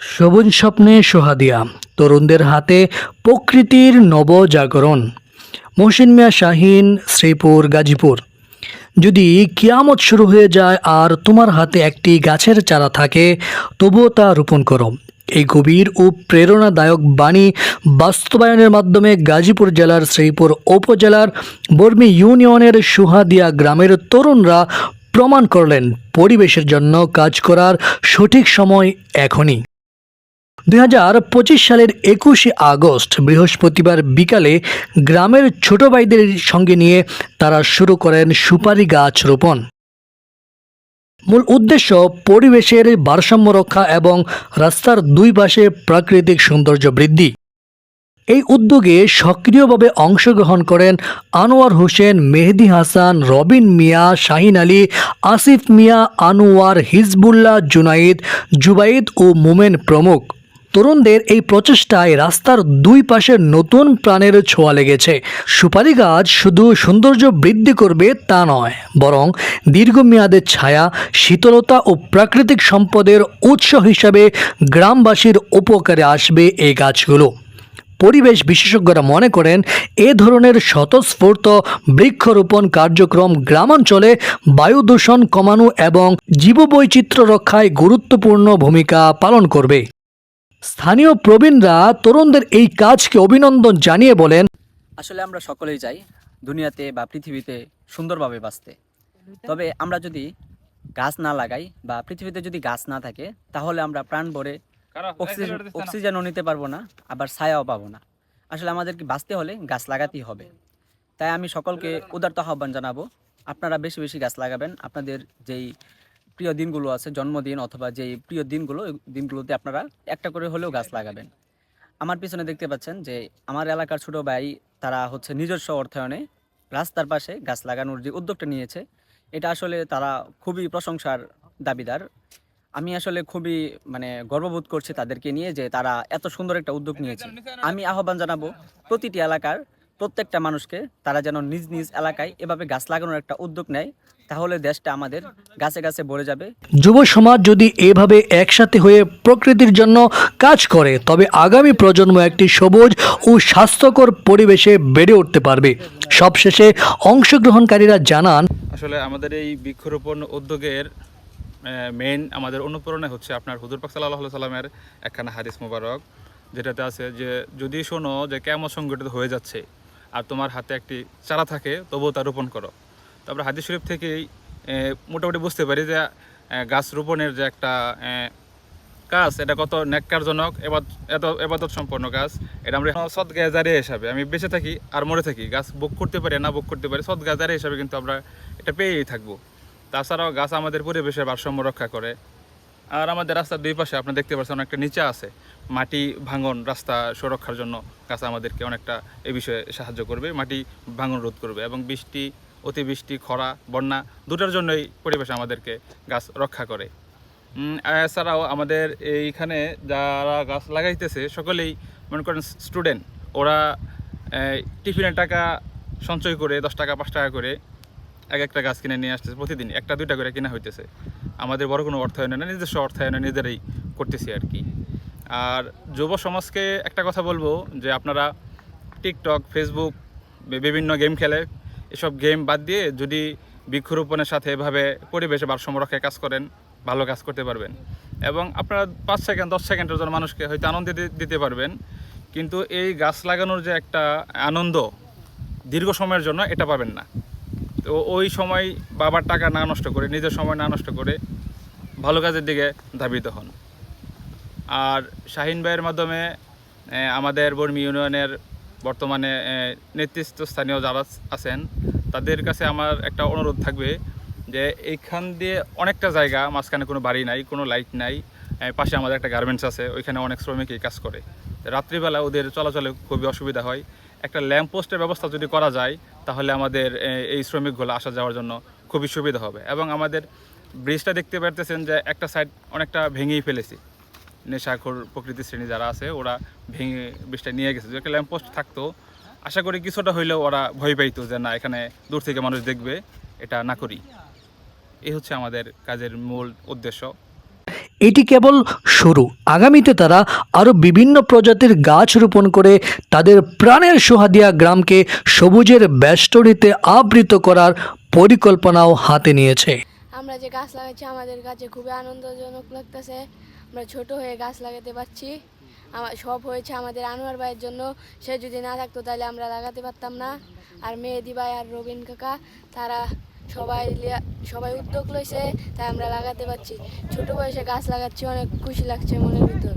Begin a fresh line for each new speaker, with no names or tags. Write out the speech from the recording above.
সবুজ স্বপ্নে সোহাদিয়া, তরুণদের হাতে প্রকৃতির নবজাগরণ। মহসিন মিয়া শাহিন, শ্রীপুর, গাজীপুর। যদি কিয়ামত শুরু হয়ে যায় আর তোমার হাতে একটি গাছের চারা থাকে, তবুও তা রোপণ করো। এই গভীর ও প্রেরণাদায়ক বাণী বাস্তবায়নের মাধ্যমে গাজীপুর জেলার শ্রীপুর উপজেলার বর্মি ইউনিয়নের সুহাদিয়া গ্রামের তরুণরা প্রমাণ করলেন, পরিবেশের জন্য কাজ করার সঠিক সময় এখনই। দুই হাজার পঁচিশ সালের একুশে আগস্ট, বৃহস্পতিবার বিকালে গ্রামের ছোট ভাইদের সঙ্গে নিয়ে তারা শুরু করেন সুপারি গাছ রোপণ। মূল উদ্দেশ্য পরিবেশের ভারসাম্য রক্ষা এবং রাস্তার দুই পাশে প্রাকৃতিক সৌন্দর্য বৃদ্ধি। এই উদ্যোগে সক্রিয়ভাবে অংশগ্রহণ করেন আনোয়ার হোসেন, মেহেদি হাসান, রবিন মিয়া, শাহিন আলী, আসিফ মিয়া, আনোয়ার হিজবুল্লাহ জুনাইদ জুবাইদ ও মোমেন প্রমুখ। তরুণদের এই প্রচেষ্টায় রাস্তার দুই পাশে নতুন প্রাণের ছোঁয়া লেগেছে। সুপারি গাছ শুধু সৌন্দর্য বৃদ্ধি করবে তা নয়, বরং দীর্ঘমেয়াদের ছায়া, শীতলতা ও প্রাকৃতিক সম্পদের উৎস হিসাবে গ্রামবাসীর উপকারে আসবে এই গাছগুলো। পরিবেশ বিশেষজ্ঞরা মনে করেন, এ ধরনের স্বতঃস্ফূর্ত বৃক্ষরোপণ কার্যক্রম গ্রামাঞ্চলে বায়ু দূষণ কমানো এবং জীববৈচিত্র্য রক্ষায় গুরুত্বপূর্ণ ভূমিকা পালন করবে। স্থানীয় প্রবীণরা তরুণদের এই কাজকে অভিনন্দন জানিয়ে বলেন
আসলে আমরা সকলেই চাই দুনিয়াতে বা পৃথিবীতে সুন্দরভাবে বাঁচতে। তবে আমরা যদি গাছ না লাগাই বা পৃথিবীতে যদি গাছ না থাকে তাহলে আমরা প্রাণ ভরে অক্সিজেন অক্সিজেনও নিতে পারব না আবার ছায়াও পাবো না। আসলে আমাদেরকে বাঁচতে হলে গাছ লাগাতেই হবে। তাই আমি সকলকে উদারত আহ্বান জানাব আপনারা বেশি বেশি গাছ লাগাবেন আপনাদের যেই প্রিয় দিনগুলো আছে, জন্মদিন অথবা যে প্রিয় দিনগুলো দিনগুলোতে আপনারা একটা করে হলেও গাছ লাগাবেন। আমার পিছনে দেখতে পাচ্ছেন যে আমার এলাকার ছোট ভাই, তারা হচ্ছে নিজস্ব অর্থায়নে রাস্তার পাশে গাছ লাগানোর যে উদ্যোগটা নিয়েছে, এটা আসলে তারা খুবই প্রশংসার দাবিদার। আমি আসলে খুবই মানে গর্ববোধ করছি তাদেরকে নিয়ে যে তারা এত সুন্দর একটা উদ্যোগ নিয়েছে। আমি আহ্বান জানাব প্রতিটি এলাকার প্রত্যেকটা মানুষকে, তারা যেন নিজ নিজ এলাকায় এভাবে গাছ লাগানোর একটা উদ্যোগ নেয়। তাহলে দেশটা আমাদের গাছে গাছে ভরে যাবে।
যুব সমাজ যদি এভাবে একসাথে হয়ে প্রকৃতির জন্য কাজ করে তবে আগামী প্রজন্ম একটি সবুজ ও স্বাস্থ্যকর পরিবেশে বেড়ে উঠতে পারবে। সবশেষে অংশগ্রহণকারীরা জানান
আসলে আমাদের এই বৃক্ষরোপণ উদ্যোগের মেইন আমাদের অনুপ্রেরণা হচ্ছে আপনার হুজুর পাক সাল্লাহ সাল্লামের একখানা হাদিস মোবারক যেটাতে আছে যে যদি শোনো যে কেমন সংগঠিত হয়ে যাচ্ছে আর তোমার হাতে একটি চারা থাকে তবুও তা রোপণ করো। তারপরে হাদিস শরীফ থেকেই মোটামুটি বুঝতে পারি যে গাছ রোপণের যে একটা কাজ, এটা কত ন্যাক্কারজনক এবার এত, এবাদত সম্পন্ন কাজ এটা আমরা সৎ গাজারে হিসাবে, আমি বেঁচে থাকি আর মরে থাকি, গাছ বুক করতে পারি না বুক করতে পারি সৎ গাজারে হিসাবে কিন্তু আমরা এটা পেয়েই থাকব। তাছাড়াও গাছ আমাদের পরিবেশের ভারসাম্য রক্ষা করে, আর আমাদের রাস্তার দুই পাশে আপনি দেখতে পাচ্ছেন অনেকটা নিচে আছে, মাটি ভাঙন রাস্তা সুরক্ষার জন্য গাছ আমাদেরকে অনেকটা এ বিষয়ে সাহায্য করবে, মাটি ভাঙন রোধ করবে এবং বৃষ্টি অতিবৃষ্টি, খরা, বন্যা, দুটার জন্যই পরিবেশ আমাদেরকে গাছ রক্ষা করে। এছাড়াও আমাদের এইখানে যারা গাছ লাগাইতেছে সকলেই মনে করেন স্টুডেন্ট, ওরা টিফিনের টাকা সঞ্চয় করে দশ টাকা, পাঁচ টাকা করে এক একটা গাছ কিনে নিয়ে আসতেছে প্রতিদিন, একটা, দুইটা করে কেনা হইতেছে। আমাদের বড় কোনো অর্থায়নে না, নিজস্ব অর্থায়নে নিজেরাই করতেছি আর কি। আর যুব সমাজকে একটা কথা বলব যে আপনারা টিকটক, ফেসবুক বিভিন্ন গেম খেলে এসব গেম বাদ দিয়ে যদি বৃক্ষরোপণের সাথে এভাবে পরিবেশে ভারসাম্য রক্ষায় কাজ করেন, ভালো কাজ করতে পারবেন। এবং আপনারা পাঁচ সেকেন্ড দশ সেকেন্ডের জন্য মানুষকে হয়তো আনন্দ দিতে- পারবেন। কিন্তু এই গাছ লাগানোর যে একটা আনন্দ, দীর্ঘ সময়ের জন্য এটা পাবেন না। তো ওই সময় বাবার টাকা না নষ্ট করে, নিজের সময় না নষ্ট করে ভালো কাজের দিকে ধাবিত হন। আর শাহিন ভাইয়ের মাধ্যমে আমাদের বর্মি ইউনিয়নের বর্তমানে নেতৃত্বস্থানীয় যারা আছেন, তাদের কাছে আমার একটা অনুরোধ থাকবে যে এইখান দিয়ে অনেকটা জায়গা, মাঝখানে কোনো বাড়ি নাই, কোনো লাইট নাই পাশে আমাদের একটা গার্মেন্টস আছে, ওইখানে অনেক শ্রমিকই কাজ করে। রাত্রিবেলা ওদের চলাচলে খুবই অসুবিধা হয়। একটা ল্যাম্প পোস্টের ব্যবস্থা যদি করা যায়, তাহলে আমাদের এই শ্রমিকগুলো আসা যাওয়ার জন্য খুবই সুবিধা হবে। এবং আমাদের ব্রিজটা দেখতে পারতেছেন যে একটা সাইড অনেকটা ভেঙেই ফেলেছি। নেশাখোর প্রকৃতি শ্রেণি যারা আছে ওরা ভেঙে ব্রিজটা নিয়ে গেছে। যদি একটা ল্যাম্প পোস্ট থাকতো আশা করি কিছুটা হইলেও ওরা ভয় পাইতো যে না এখানে দূর থেকে মানুষ দেখবে এটা না করি। এই হচ্ছে আমাদের কাজের মূল উদ্দেশ্য।
এটি কেবল শুরু। আগামীতে তারা আরও বিভিন্ন প্রজাতির গাছ রোপণ করে তাদের প্রাণের সোহাদিয়া গ্রামকে সবুজের বেষ্টনীতে আবৃত করার পরিকল্পনাও হাতে নিয়েছে।
আমরা যে গাছ লাগাচ্ছি আমাদের কাছে খুবই আনন্দজনক লাগতেছে। আমরা ছোট হয়ে গাছ লাগাতে পারছি। আমার সব হয়েছে আমাদের আনোয়ার ভাইয়ের জন্য। সে যদি না থাকতো তাহলে আমরা লাগাতে পারতাম না। আর মেহেদি ভাই আর রবিন কাকা, তারা সবাই সবাই উদ্যোগ লইছে, তাই আমরা লাগাতে পারছি। ছোট বয়সে গাছ লাগাচ্ছি, অনেক খুশি লাগছে মনের ভিতর।